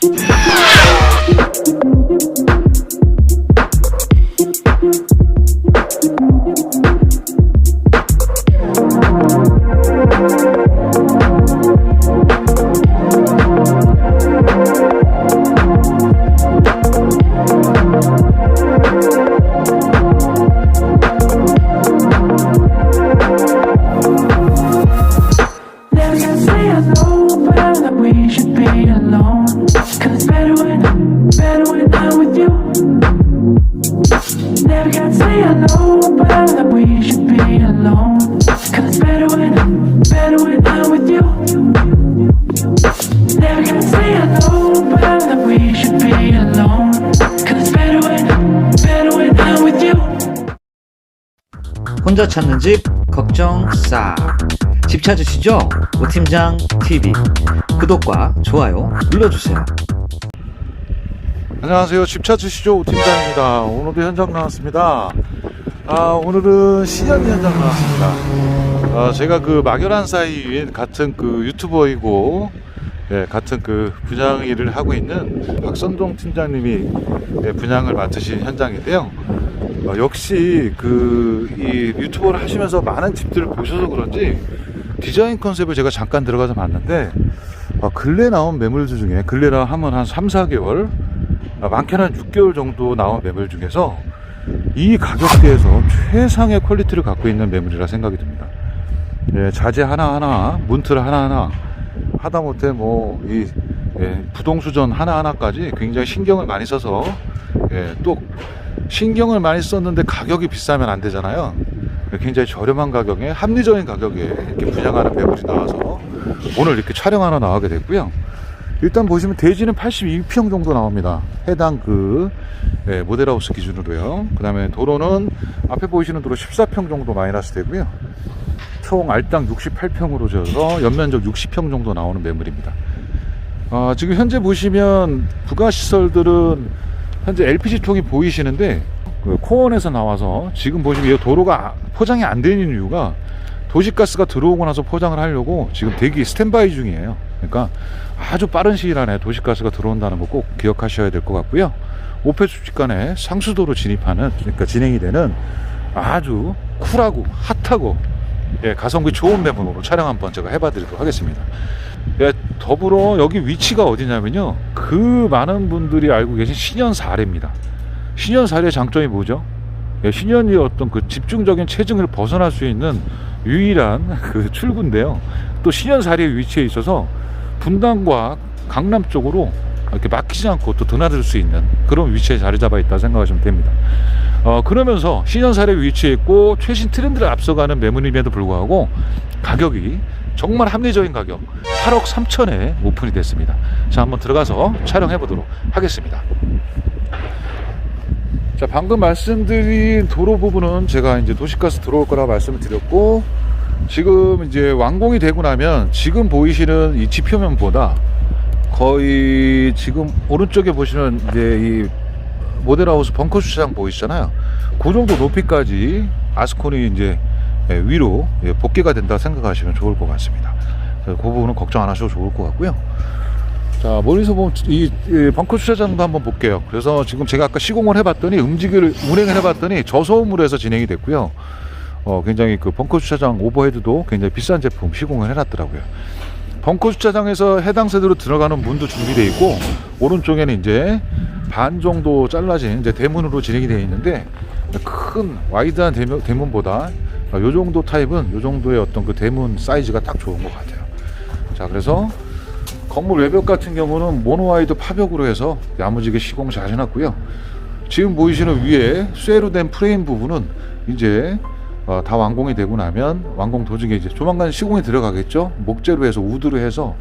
Thank you. With you. Never can say I know, but I know we should be alone. Cause it's better when, better when I'm with you. Never can say I know, but I know we should be alone. Cause it's better when, better when I'm with you. 혼자 찾는 집 걱정 싹. 집 찾으시죠? 오팀장 TV. 구독과 좋아요 눌러주세요. 안녕하세요. 집 찾으시죠? 팀장입니다. 오늘도 현장 나왔습니다. 아, 오늘은 신현 현장 나왔습니다. 아, 제가 그 막연한 사이인 같은 그 유튜버이고, 예, 같은 그 분양 일을 하고 있는 박선동 팀장님이 예, 분양을 맡으신 현장인데요. 어, 역시 그 이 유튜버를 하시면서 많은 집들을 보셔서 그런지 디자인 컨셉을 제가 잠깐 들어가서 봤는데 어, 근래 나온 매물들 중에 근래라 하면 한 3, 4개월 아, 많게는 한 6개월 정도 나온 매물 중에서 이 가격대에서 최상의 퀄리티를 갖고 있는 매물이라 생각이 듭니다. 예, 자재 하나하나, 문틀 하나하나, 하다못해 뭐, 이, 예, 부동수전 하나하나까지 굉장히 신경을 많이 써서, 예, 또, 신경을 많이 썼는데 가격이 비싸면 안 되잖아요. 굉장히 저렴한 가격에, 합리적인 가격에 이렇게 분양하는 매물이 나와서 오늘 이렇게 촬영하러 나가게 됐고요. 일단 보시면 대지는 82평 정도 나옵니다. 해당 그 예, 모델하우스 기준으로요. 그 다음에 도로는 앞에 보이시는 도로 14평 정도 마이너스 되고요. 총 알당 68평으로 지어서 연면적 60평 정도 나오는 매물입니다. 아, 지금 현재 보시면 부가시설들은 현재 LPG 통이 보이시는데 그 코원에서 나와서 지금 보시면 이 도로가 포장이 안 되는 이유가 도시가스가 들어오고 나서 포장을 하려고 지금 대기 스탠바이 중이에요. 그러니까 아주 빠른 시일 안에 도시가스가 들어온다는 거 꼭 기억하셔야 될 것 같고요. 오페 수직 간에 상수도로 진입하는 그러니까 진행이 되는 아주 쿨하고 핫하고 예, 가성비 좋은 매물로 촬영 한번 제가 해봐드리도록 하겠습니다. 예, 더불어 여기 위치가 어디냐면요. 그 많은 분들이 알고 계신 신현 사례입니다. 신현 사례의 장점이 뭐죠? 예, 신현이 어떤 그 집중적인 체증을 벗어날 수 있는 유일한 그 출구인데요. 또 신현 사례의 위치에 있어서 분당과 강남 쪽으로 이렇게 막히지 않고 또 드나들 수 있는 그런 위치에 자리 잡아 있다 생각하시면 됩니다. 어, 그러면서 신현 사례 위치에 있고 최신 트렌드를 앞서가는 매물임에도 불구하고 가격이 정말 합리적인 가격 8억 3천에 오픈이 됐습니다. 자, 한번 들어가서 촬영해 보도록 하겠습니다. 자, 방금 말씀드린 도로 부분은 제가 이제 도시가스 들어올 거라 말씀을 드렸고, 지금 이제 완공이 되고 나면 지금 보이시는 이 지표면보다 거의 지금 오른쪽에 보시는 이제 이 모델하우스 벙커 주차장 보이시잖아요. 그 정도 높이까지 아스콘이 이제 예, 위로 예, 복귀가 된다 생각하시면 좋을 것 같습니다. 그 부분은 걱정 안 하셔도 좋을 것 같고요. 자 멀리서 보면 이, 이 벙커 주차장도 한번 볼게요. 그래서 지금 제가 아까 시공을 해봤더니 음직을 운행을 해봤더니 저소음으로 해서 진행이 됐고요. 어, 굉장히 그 벙커 주차장 오버헤드도 굉장히 비싼 제품 시공을 해놨더라고요. 벙커 주차장에서 해당 세대로 들어가는 문도 준비되어 있고 오른쪽에는 이제 반 정도 잘라진 이제 대문으로 진행이 되어 있는데 큰 와이드한 대문, 대문보다 요 정도 타입은 요 정도의 어떤 그 대문 사이즈가 딱 좋은 것 같아요. 자 그래서 건물 외벽 같은 경우는 모노와이드 파벽으로 해서 야무지게 시공 잘 해놨고요. 지금 보이시는 위에 쇠로 된 프레임 부분은 이제 어, 다 완공이 되고 나면 완공 도중에 이제 조만간 시공이 들어가겠죠. 목재로 해서 우드로 해서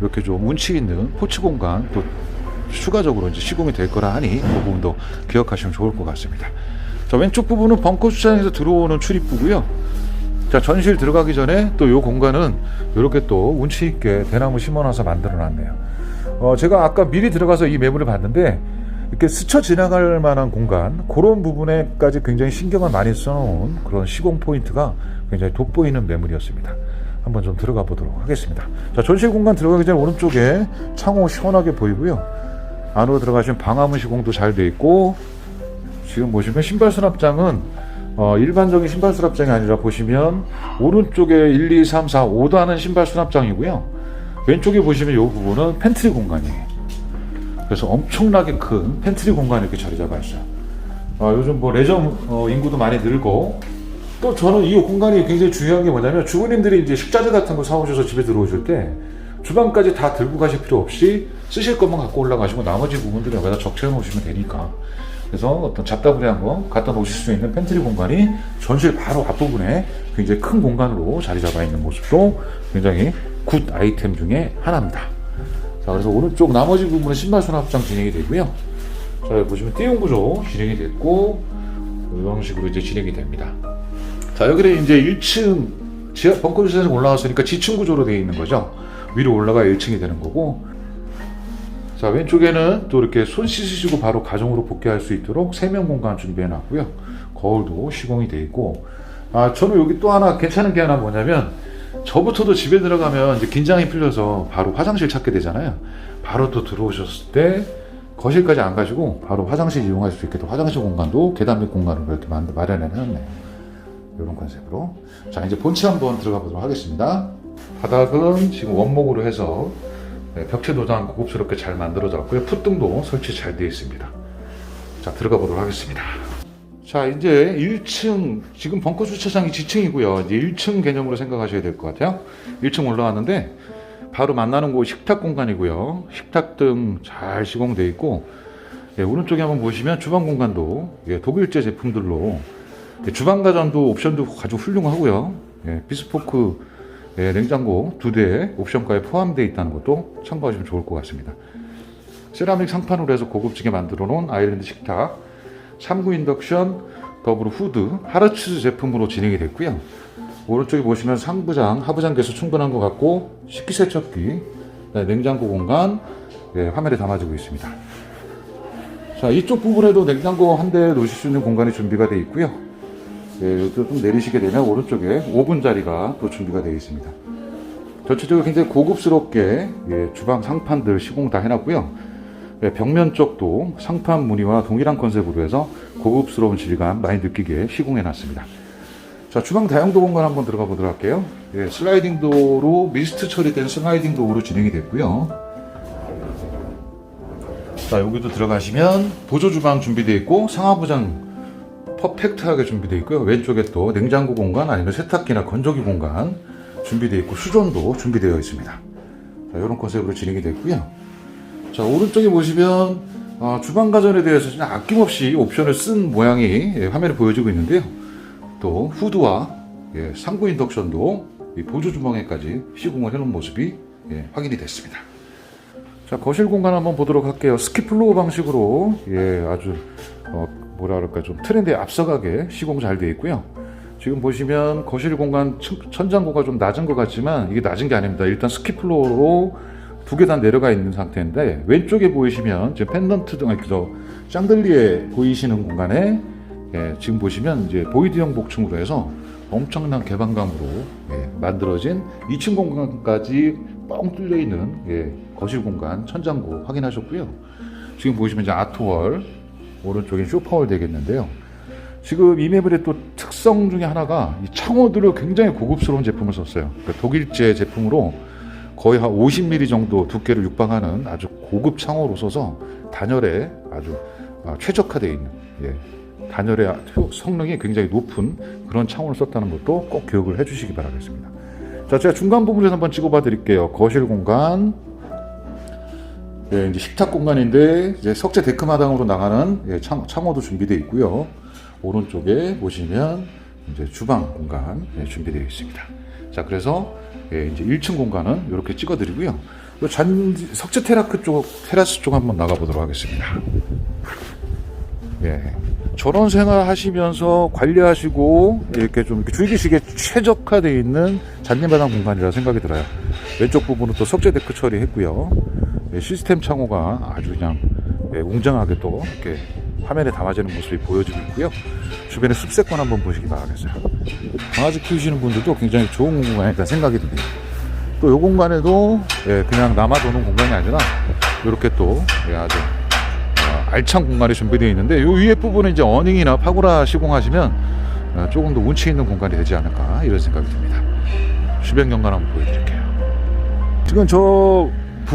이렇게 좀 운치 있는 포츠 공간 또 추가적으로 이제 시공이 될 거라 하니 그 부분도 기억하시면 좋을 것 같습니다. 자 왼쪽 부분은 벙커 주차장에서 들어오는 출입구고요. 자 전실 들어가기 전에 또요 공간은 이렇게 또 운치 있게 대나무 심어놔서 만들어놨네요. 어 제가 아까 미리 들어가서 이 매물을 봤는데 이렇게 스쳐 지나갈 만한 공간 그런 부분에까지 굉장히 신경을 많이 써놓은 그런 시공 포인트가 굉장히 돋보이는 매물이었습니다. 한번 좀 들어가 보도록 하겠습니다. 자, 전실 공간 들어가기 전에 오른쪽에 창호 시원하게 보이고요. 안으로 들어가시면 방화문 시공도 잘 돼 있고 지금 보시면 신발 수납장은 어, 일반적인 신발 수납장이 아니라 보시면 오른쪽에 1, 2, 3, 4, 5단은 신발 수납장이고요. 왼쪽에 보시면 이 부분은 팬트리 공간이에요. 그래서 엄청나게 큰 팬트리 공간이 이렇게 자리 잡아 있어요. 어, 요즘 뭐 레저 어, 인구도 많이 늘고 또 저는 이 공간이 굉장히 중요한 게 뭐냐면 주부님들이 이제 식자재 같은 거 사오셔서 집에 들어오실 때 주방까지 다 들고 가실 필요 없이 쓰실 것만 갖고 올라가시고 나머지 부분들은 여기다 적셔 놓으시면 되니까 그래서 어떤 잡다구리한 거 갖다 놓으실 수 있는 팬트리 공간이 전실 바로 앞부분에 굉장히 큰 공간으로 자리 잡아 있는 모습도 굉장히 굿 아이템 중에 하나입니다. 자, 그래서 오른쪽 나머지 부분은 신발 수납장 진행이 되고요. 자, 여기 보시면 띄움 구조 진행이 됐고 이런 식으로 이제 진행이 됩니다. 자, 여기는 이제 1층 지하 벙커 주차장 올라왔으니까 지층 구조로 되어 있는 거죠. 위로 올라가 1층이 되는 거고. 자, 왼쪽에는 또 이렇게 손 씻으시고 바로 가정으로 복귀할 수 있도록 세면 공간 준비해 놨고요. 거울도 시공이 되어 있고. 아, 저는 여기 또 하나 괜찮은 게 하나 뭐냐면 저부터도 집에 들어가면 이제 긴장이 풀려서 바로 화장실 찾게 되잖아요. 바로 또 들어오셨을 때 거실까지 안 가시고 바로 화장실 이용할 수 있게 또 화장실 공간도 계단 밑 공간으로 이렇게 만- 마련해 놨네요. 이런 컨셉으로. 자, 이제 본체 한번 들어가 보도록 하겠습니다. 바닥은 지금 원목으로 해서 네, 벽체 도장 고급스럽게 잘 만들어졌고요. 풋등도 설치 잘 되어 있습니다. 자, 들어가 보도록 하겠습니다. 자, 이제 1층, 지금 벙커 주차장이 지층이고요. 이제 1층 개념으로 생각하셔야 될 것 같아요. 1층 올라왔는데, 바로 만나는 곳 식탁 공간이고요. 식탁 등 잘 시공되어 있고, 예, 오른쪽에 한번 보시면 주방 공간도 예, 독일제 제품들로 예, 주방 가전도 옵션도 아주 훌륭하고요. 예, 비스포크 예, 냉장고 두 대 옵션가에 포함되어 있다는 것도 참고하시면 좋을 것 같습니다. 세라믹 상판으로 해서 고급지게 만들어 놓은 아일랜드 식탁, 3구 인덕션, 더불어 후드, 하르츠즈 제품으로 진행이 됐고요. 오른쪽에 보시면 상부장, 하부장 개수 충분한 것 같고 식기세척기, 네, 냉장고 공간 예, 화면에 담아지고 있습니다. 자 이쪽 부분에도 냉장고 한 대 놓으실 수 있는 공간이 준비가 되어 있고요. 예, 또좀 내리시게 되면 오른쪽에 오븐 자리가 또 준비가 되어 있습니다. 전체적으로 굉장히 고급스럽게 예, 주방 상판들 시공 다 해놨고요. 예, 벽면 쪽도 상판 무늬와 동일한 컨셉으로 해서 고급스러운 질감 많이 느끼게 시공해 놨습니다. 자, 주방 다용도 공간 한번 들어가 보도록 할게요. 예, 슬라이딩 도어로 미스트 처리된 슬라이딩 도어로 진행이 됐고요. 자, 여기도 들어가시면 보조 주방 준비되어 있고 상하부장 퍼펙트하게 준비되어 있고요. 왼쪽에 또 냉장고 공간 아니면 세탁기나 건조기 공간 준비되어 있고 수전도 준비되어 있습니다. 자, 이런 컨셉으로 진행이 됐고요. 자, 오른쪽에 보시면 어, 주방 가전에 대해서 아낌없이 옵션을 쓴 모양이 예, 화면에 보여지고 있는데요. 또 후드와 예, 상부 인덕션도 이 보조 주방에까지 시공을 해놓은 모습이 예, 확인이 됐습니다. 자 거실 공간 한번 보도록 할게요. 스키플로우 방식으로 예 아주 어, 뭐라 그럴까 좀 트렌드에 앞서가게 시공 잘 되어 있고요. 지금 보시면 거실 공간 천- 천장고가 좀 낮은 것 같지만 이게 낮은 게 아닙니다. 일단 스키플로우로 두 계단 내려가 있는 상태인데 왼쪽에 보이시면 지금 펜던트 등 이렇게 저 샹들리에 보이시는 공간에 예, 지금 보시면 이제 보이드형 복층으로 해서 엄청난 개방감으로 예, 만들어진 2층 공간까지 뻥 뚫려 있는 예, 거실 공간 천장고 확인하셨고요. 지금 보시면 이제 아트월 오른쪽에 쇼파월 되겠는데요. 지금 이 매물의 또 특성 중에 하나가 이 창호들을 굉장히 고급스러운 제품을 썼어요. 그러니까 독일제 제품으로 거의 한 50mm 정도 두께를 육박하는 아주 고급 창호로 써서 단열에 아주 아, 최적화되어 있는 예, 단열의 효- 성능이 굉장히 높은 그런 창호를 썼다는 것도 꼭 기억을 해주시기 바라겠습니다. 자, 제가 중간 부분에서 한번 찍어봐 드릴게요. 거실 공간, 예, 이제 식탁 공간인데 이제 석재 데크 마당으로 나가는 예, 창, 창호도 준비되어 있고요. 오른쪽에 보시면 이제 주방 공간 예, 준비되어 있습니다. 자, 그래서 예, 이제 1층 공간은 이렇게 찍어드리고요. 요 잔, 석재 테라크 쪽, 테라스 쪽 한번 나가보도록 하겠습니다. 예. 저런 생활 하시면서 관리하시고 이렇게 좀 이렇게 즐기시기에 최적화되어 있는 잔디마당 공간이라 생각이 들어요. 왼쪽 부분은 또 석재 데크 처리했고요. 예, 시스템 창호가 아주 그냥 예, 웅장하게 또 이렇게 화면에 담아지는 모습이 보여지고 있고요. 주변의 숲세권 한번 보시기 바라겠어요. 강아지 키우시는 분들도 굉장히 좋은 공간이다 생각이 듭니다. 또 이 공간에도 예, 그냥 남아도는 공간이 아니라 이렇게 또 예, 아주 어, 알찬 공간이 준비되어 있는데 이 위에 부분은 이제 어닝이나 파고라 시공하시면 어, 조금 더 운치 있는 공간이 되지 않을까 이런 생각이 듭니다. 주변 경관 한번 보여드릴게요. 지금 저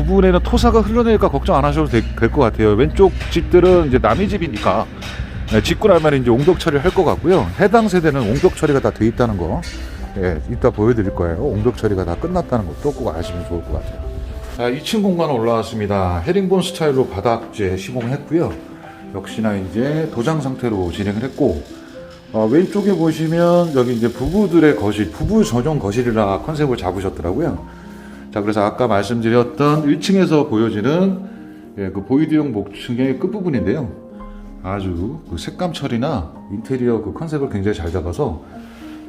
부분에는 토사가 흘러내니까 걱정 안 하셔도 될 것 같아요. 왼쪽 집들은 이제 남의 집이니까 네, 짓고 나면 이제 옹벽 처리를 할 것 같고요. 해당 세대는 옹벽 처리가 다 돼 있다는 거, 예, 이따 보여드릴 거예요. 옹벽 처리가 다 끝났다는 것도 꼭 아시면 좋을 것 같아요. 자, 2층 공간 올라왔습니다. 헤링본 스타일로 바닥재 시공을 했고요. 역시나 이제 도장 상태로 진행을 했고, 어, 왼쪽에 보시면 여기 이제 부부들의 거실, 부부 전용 거실이라 컨셉을 잡으셨더라고요. 자, 그래서 아까 말씀드렸던 1층에서 보여지는 예, 그 보이드용 목층의 끝부분인데요. 아주 그 색감 처리나 인테리어 그 컨셉을 굉장히 잘 잡아서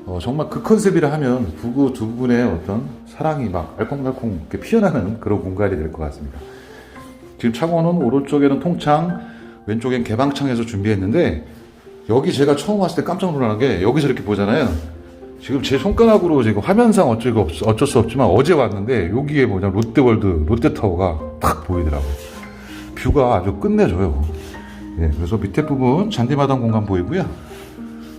어, 정말 그 컨셉이라 하면 부부 두 분의 어떤 사랑이 막 알콩달콩 이렇게 피어나는 그런 공간이 될 것 같습니다. 지금 창호는 오른쪽에는 통창, 왼쪽엔 개방창에서 준비했는데 여기 제가 처음 왔을 때 깜짝 놀라는 게 여기서 이렇게 보잖아요. 지금 제 손가락으로 지금 화면상 어쩔, 어쩔 수 없지만 어제 왔는데 여기에 뭐냐 롯데월드 롯데타워가 딱 보이더라고요. 뷰가 아주 끝내줘요. 예, 그래서 밑에 부분 잔디마당 공간 보이고요.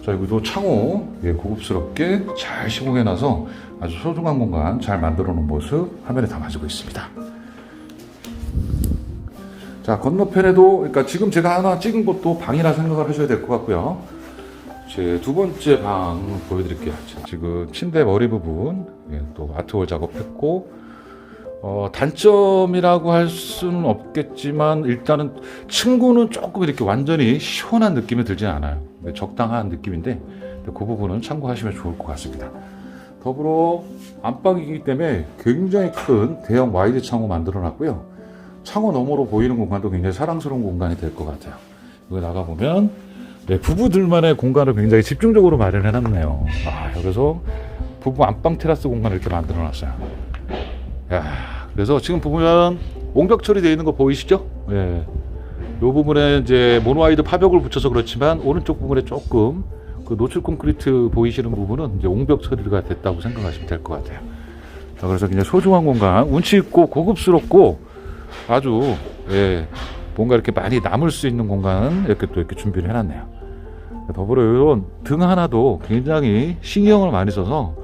자, 여기도 창호 예, 고급스럽게 잘 시공해놔서 아주 소중한 공간 잘 만들어 놓은 모습 화면에 담아지고 있습니다. 자, 건너편에도, 그러니까 지금 제가 하나 찍은 것도 방이라 생각을 하셔야 될 것 같고요. 제 두 번째 방 보여드릴게요. 지금 침대 머리 부분, 예, 또 아트월 작업했고, 어, 단점이라고 할 수는 없겠지만, 일단은 층고는 조금 이렇게 완전히 시원한 느낌이 들진 않아요. 네, 적당한 느낌인데, 그 부분은 참고하시면 좋을 것 같습니다. 더불어 안방이기 때문에 굉장히 큰 대형 와이드 창호 만들어 놨고요. 창호 너머로 보이는 공간도 굉장히 사랑스러운 공간이 될 것 같아요. 여기 나가보면 네, 부부들만의 공간을 굉장히 집중적으로 마련해 놨네요. 아, 여기서 부부 안방 테라스 공간을 이렇게 만들어 놨어요. 야, 그래서 지금 보면 옹벽 처리되어 있는 거 보이시죠? 예. 요 부분에 이제 모노아이드 파벽을 붙여서 그렇지만 오른쪽 부분에 조금 그 노출 콘크리트 보이시는 부분은 이제 옹벽 처리가 됐다고 생각하시면 될 것 같아요. 자, 그래서 그냥 소중한 공간, 운치 있고 고급스럽고 아주 예, 뭔가 이렇게 많이 남을 수 있는 공간은 이렇게 또 이렇게 준비를 해놨네요. 더불어 이런 등 하나도 굉장히 신경을 많이 써서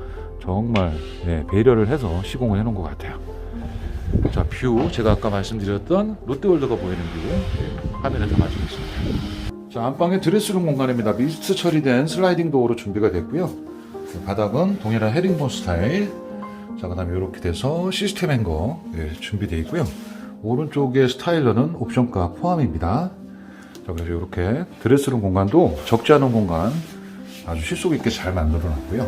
정말 예, 배려를 해서 시공을 해놓은 것 같아요. 자, 뷰 제가 아까 말씀드렸던 롯데월드가 보이는 뷰 예, 화면에 담아주고 있습니다. 자, 안방에 드레스룸 공간입니다. 미스트 처리된 슬라이딩 도어로 준비가 됐고요. 네, 바닥은 동일한 헤링본 스타일. 자, 그다음에 이렇게 돼서 시스템 행거 예, 준비되어 있고요. 오른쪽에 스타일러는 옵션가 포함입니다. 자, 그래서 이렇게 드레스룸 공간도 적지 않은 공간 아주 실속 있게 잘 만들어 놨고요.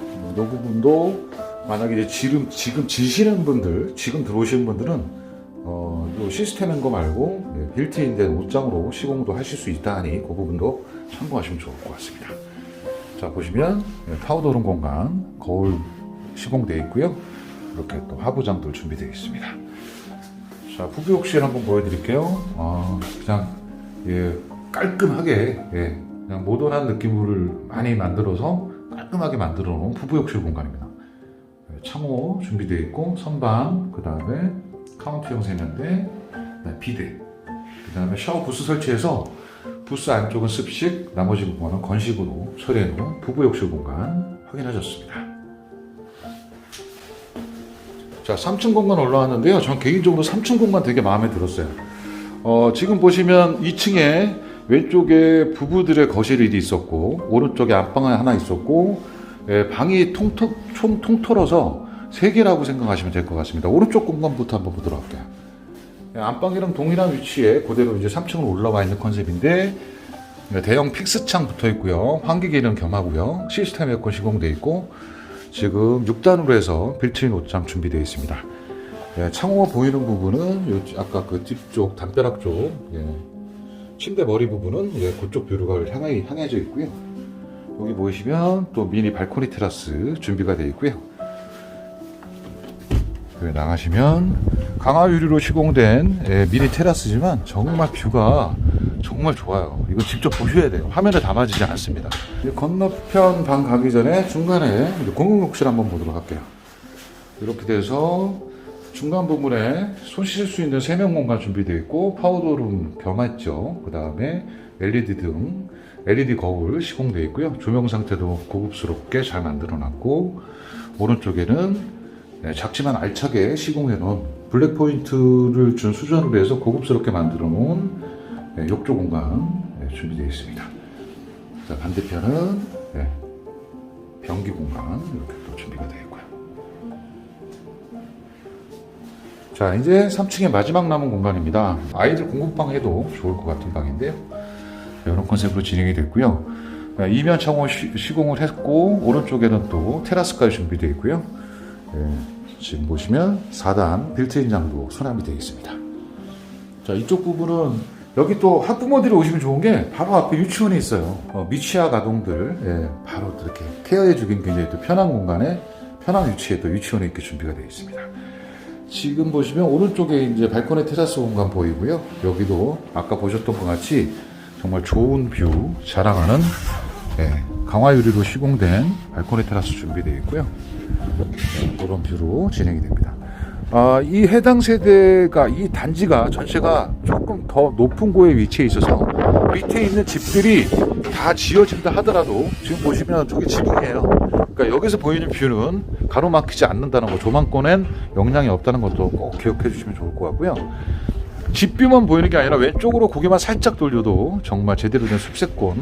음, 이 부분도 만약에 이제 지금, 지금 지시는 분들, 지금 들어오시는 분들은 어, 요 시스템 행거 말고 예, 빌트인 된 옷장으로 시공도 하실 수 있다 하니 그 부분도 참고하시면 좋을 것 같습니다. 자, 보시면 예, 파우더룸 공간 거울 시공되어 있고요. 이렇게 또 하부장도 준비되어 있습니다. 자, 부부욕실 한번 보여드릴게요. 아, 그냥, 예, 깔끔하게, 예, 그냥 모던한 느낌을 많이 만들어서 깔끔하게 만들어 놓은 부부욕실 공간입니다. 예, 창호 준비되어 있고, 선방, 그 다음에 카운트형 세면대, 비대, 그 다음에 샤워 부스 설치해서 부스 안쪽은 습식, 나머지 부분은 건식으로 처리해 놓은 부부욕실 공간 확인하셨습니다. 자, 3층 공간 올라왔는데요. 전 개인적으로 3층 공간 되게 마음에 들었어요. 어, 지금 보시면 2층에 왼쪽에 부부들의 거실이 있었고, 오른쪽에 안방 하나 있었고, 예, 방이 통통, 총 통틀어서 3개라고 생각하시면 될 것 같습니다. 오른쪽 공간부터 한번 보도록 할게요. 예, 안방이랑 동일한 위치에 그대로 이제 3층으로 올라와 있는 컨셉인데, 네, 대형 픽스창 붙어 있고요. 환기 기능 겸하고요. 시스템 에어컨 시공되어 있고, 지금 6단으로 해서 빌트인 옷장 준비되어 있습니다. 예, 창호가 보이는 부분은 요 아까 그 뒤쪽 담벼락 쪽 예, 침대 머리 부분은 예, 그쪽 뷰가 향해, 향해져 있고요. 여기 보시면 또 미니 발코니 테라스 준비가 되어 있고요. 여기 나가시면 강화 유리로 시공된 예, 미니 테라스지만 정말 뷰가 정말 좋아요. 이거 직접 보셔야 돼요. 화면에 담아지지 않습니다. 건너편 방 가기 전에 중간에 공공욕실 한번 보도록 할게요. 이렇게 돼서 중간 부분에 손 씻을 수 있는 세면 공간 준비되어 있고 파우더룸 겸했죠. 그 다음에 LED 등 LED 거울 시공되어 있고요. 조명 상태도 고급스럽게 잘 만들어놨고 오른쪽에는 네, 작지만 알차게 시공해 놓은 블랙 포인트를 준 수전으로 해서 고급스럽게 만들어 놓은 네, 욕조 공간 네, 준비되어 있습니다. 자, 반대편은 네, 변기 공간 이렇게 또 준비가 되어 있고요. 자, 이제 3층의 마지막 남은 공간입니다. 아이들 공부방 해도 좋을 것 같은 방인데요. 네, 이런 컨셉으로 진행이 됐고요. 네, 이면 창호 시, 시공을 했고 오른쪽에는 또 테라스까지 준비되어 있고요. 네, 지금 보시면 4단 빌트인 장도 수납이 되어 있습니다. 자, 이쪽 부분은 여기 또 학부모들이 오시면 좋은 게 바로 앞에 유치원이 있어요. 어, 미취학 아동들 예, 바로 이렇게 케어해 주긴 굉장히 또 편한 공간에 편한 위치에 또 유치원이 이렇게 준비가 되어 있습니다. 지금 보시면 오른쪽에 이제 발코니 테라스 공간 보이고요. 여기도 아까 보셨던 것 같이 정말 좋은 뷰 자랑하는 예, 강화 유리로 시공된 발코니 테라스 준비되어 있고요. 네, 이런 뷰로 진행이 됩니다. 아, 이 해당 세대가 이 단지가 전체가 조금 더 높은 고에 위치해 있어서 밑에 있는 집들이 다 지어진다 하더라도 지금 보시면 저게 지붕이에요. 그러니까 여기서 보이는 뷰는 가로막히지 않는다는 거, 조망권엔 영향이 없다는 것도 꼭 기억해 주시면 좋을 것 같고요. 집뷰만 보이는 게 아니라 왼쪽으로 고개만 살짝 돌려도 정말 제대로 된 숲세권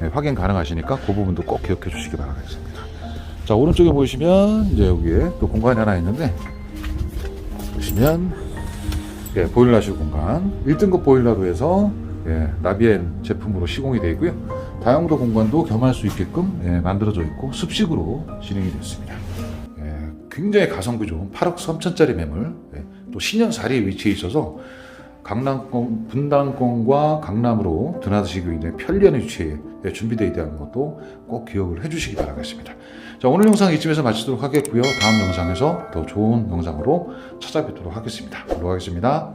네, 확인 가능하시니까 그 부분도 꼭 기억해 주시기 바라겠습니다. 자 오른쪽에 보시면 이제 여기에 또 공간이 하나 있는데 보시면 예, 보일러실 공간 1등급 보일러로 해서 예, 나비엔 제품으로 시공이 되어 있고요. 다용도 공간도 겸할 수 있게끔 예, 만들어져 있고 습식으로 진행이 됐습니다. 예, 굉장히 가성비 좋은 8억 3천짜리 매물 예, 또 신현 자리에 위치해 있어서 강남권 분당권과 강남으로 드나드시기 위해 편리한 위치에 예, 준비되어 있다는 것도 꼭 기억을 해주시기 바라겠습니다. 자 오늘 영상 이쯤에서 마치도록 하겠고요. 다음 영상에서 더 좋은 영상으로 찾아뵙도록 하겠습니다. 들어가겠습니다.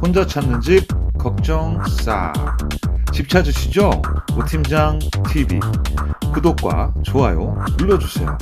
혼자 찾는 집 걱정 싹. 집 찾으시죠? 오팀장 TV. 구독과 좋아요 눌러주세요.